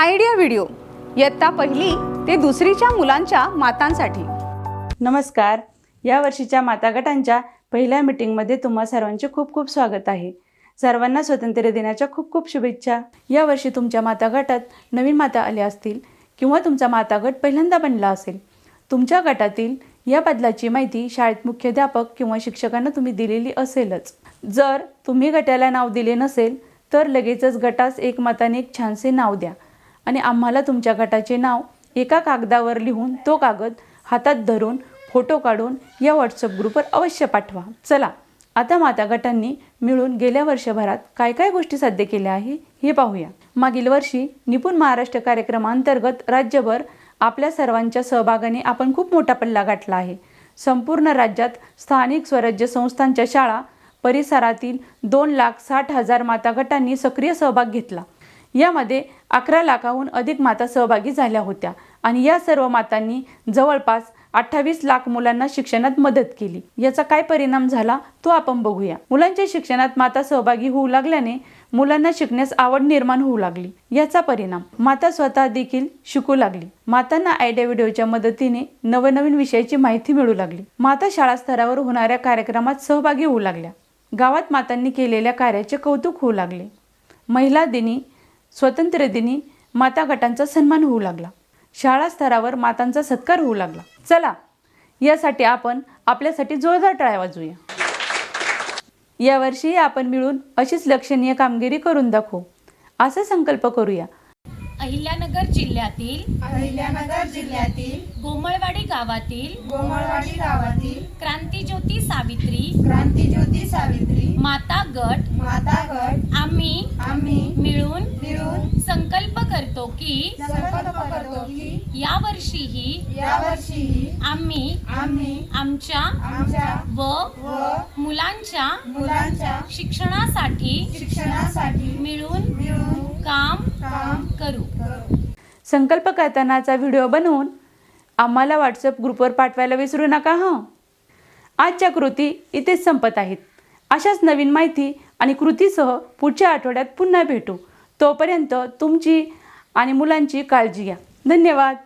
Idea video. इयत्ता पहिली ते दुसरीच्या मुलांच्या मातांसाठी. नमस्कार. या वर्षीच्या माता गटांच्या पहिल्या मीटिंगमध्ये तुम्हा सर्वांचे खूप खूप स्वागत आहे. सर्वांना स्वातंत्र्य दिनाच्या खूप खूप शुभेच्छा. या वर्षी तुमच्या माता गटात नवीन माता आल्या असतील किंवा तुमचा माता गट पहिल्यांदा बनला असेल. तुमच्या गटातील या बदलाची माहिती शाळेत मुख्याध्यापक किंवा शिक्षकांना तुम्ही दिलेली असेलच. जर तुम्ही गटाला नाव दिले नसेल तर लगेचच गटास एक मताने एक छानसे नाव द्या. आणि आम्हाला तुमच्या गटाचे नाव एका कागदावर लिहून तो कागद हातात धरून फोटो काढून या व्हॉट्सअप ग्रुपवर अवश्य पाठवा. चला आता माता गटांनी मिळून गेल्या वर्षभरात काय काय गोष्टी साध्य केल्या आहे हे पाहूया. मागील वर्षी निपुण महाराष्ट्र कार्यक्रमांतर्गत राज्यभर आपल्या सर्वांच्या सहभागाने आपण खूप मोठा पल्ला गाठला आहे. संपूर्ण राज्यात स्थानिक स्वराज्य संस्थांच्या शाळा परिसरातील दोन लाख साठ हजार माता गटांनी सक्रिय सहभाग घेतला. यामध्ये अकरा लाखाहून अधिक माता सहभागी झाल्या होत्या आणि या सर्व मातांनी जवळपास अठ्ठावीस लाख मुलांना शिक्षणात मदत केली. याचा काय परिणाम झाला तो आपण बघूया. मुलांच्या शिक्षणात माता सहभागी होऊ लागल्याने मुलांना शिकण्यास आवड निर्माण होऊ लागली. याचा परिणाम माता स्वतः देखील शिकू लागली. मातांना आयडिया व्हिडिओच्या मदतीने नवनवीन विषयाची माहिती मिळू लागली. माता शाळा स्तरावर होणाऱ्या कार्यक्रमात सहभागी होऊ लागल्या. गावात मातांनी केलेल्या कार्याचे कौतुक होऊ लागले. महिला दिनी स्वातंत्र्य दिनी माता गटांचा सन्मान होऊ लागला. शाळा स्तरावर मातांचा सत्कार होऊ लागला. चला यासाठी आपण आपल्यासाठी जोरदार टाळ्या वाजवूया. यावर्षी आपण मिळून अशीच लक्षणीय कामगिरी करून दाखवू. असा संकल्प करूया. अहिल्यानगर जिल्ह्यातील अहिल्यानगर जिल्ह्यातील गोमळवाडी गावातील गोमळवाडी गावातील क्रांतीज्योती सावित्री क्रांतीज्योती सावित्री माता गट माता गट आम्ही आम्ही मिळून मिळून संकल्प करतो की संकल्प करतो की यावर्षीही यावर्षीही आम्ही आम्ही आमच्या आमच्या व व मुलांच्या मुलांच्या शिक्षणासाठी शिक्षणासाठी मिळून मिळून काम काम करू. करू. संकल्प करतानाचा व्हिडिओ बनवून आम्हाला व्हॉट्सअप ग्रुपवर पाठवायला विसरू नका हं? आजच्या कृती इथेच संपत आहेत. अशाच नवीन माहिती आणि कृतीसह पुढच्या आठवड्यात पुन्हा भेटू. तोपर्यंत तुमची आणि मुलांची काळजी घ्या. धन्यवाद.